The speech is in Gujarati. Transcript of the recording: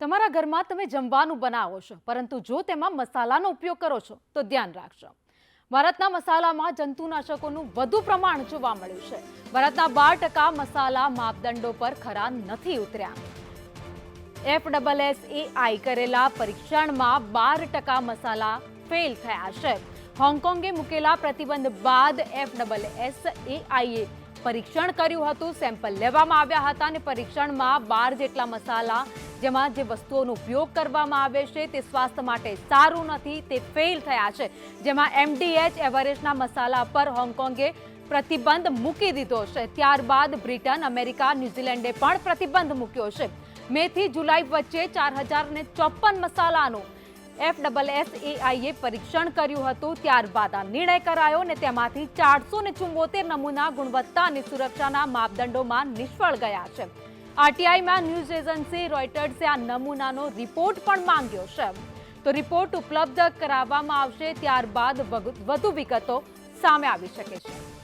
તમારા ઘરમાં તમે જમવાનું બનાવો છો, પરંતુ જો તેમાં મસાલાનો ઉપયોગ કરો છો, તો ધ્યાન રાખજો. ભારતના મસાલામાં જંતુનાશકોનું વધુ પ્રમાણ જોવા મળ્યું છે. ભારતના બાર ટકા મસાલા માપદંડો પર ખરા નથી ઉતર્યા. એફ ડબલ એસ આઈ કરેલા પરીક્ષણમાં બાર ટકા મસાલા ફેલ થયા છે. હોંગકોંગે મૂકેલા પ્રતિબંધ બાદ એફ ડબલ એસ એઆઈએ પરીક્ષણ કર્યું હતું. સેમ્પલ લેવામાં આવ્યા હતા અને પરીક્ષણમાં બાર જેટલા મસાલા, જેમાં જે વસ્તુઓનો ઉપયોગ કરવામાં આવે છે, તે સ્વાસ્થ્ય માટે સારું નથી, તે ફેલ થયા છે. જેમાં એમડીએચ એવરેસ્ટના મસાલા પર હોંગકોંગે પ્રતિબંધ મૂકી દીધો છે. ત્યારબાદ બ્રિટન, અમેરિકા, ન્યૂઝીલેન્ડે પણ પ્રતિબંધ મૂક્યો છે. મેથી, જુલાઈ વચ્ચે ચાર હજાર ને ચોપન મસાલાનું એફ ડબલ એસ એઆઈએ પરીક્ષણ કર્યું હતું, ત્યારબાદ આ નિર્ણય કરાયો ને તેમાંથી ચારસો ને ચુંબોતેર નમૂના ગુણવત્તા અને સુરક્ષાના માપદંડોમાં નિષ્ફળ ગયા છે. આરટીઆઈમાં ન્યૂઝ એજન્સી રોયટર્સે આ નમૂનાનો રિપોર્ટ પણ માંગ્યો છે. તો રિપોર્ટ ઉપલબ્ધ કરાવવામાં આવશે, ત્યારબાદ વધુ વિગતો સામે આવી શકે છે.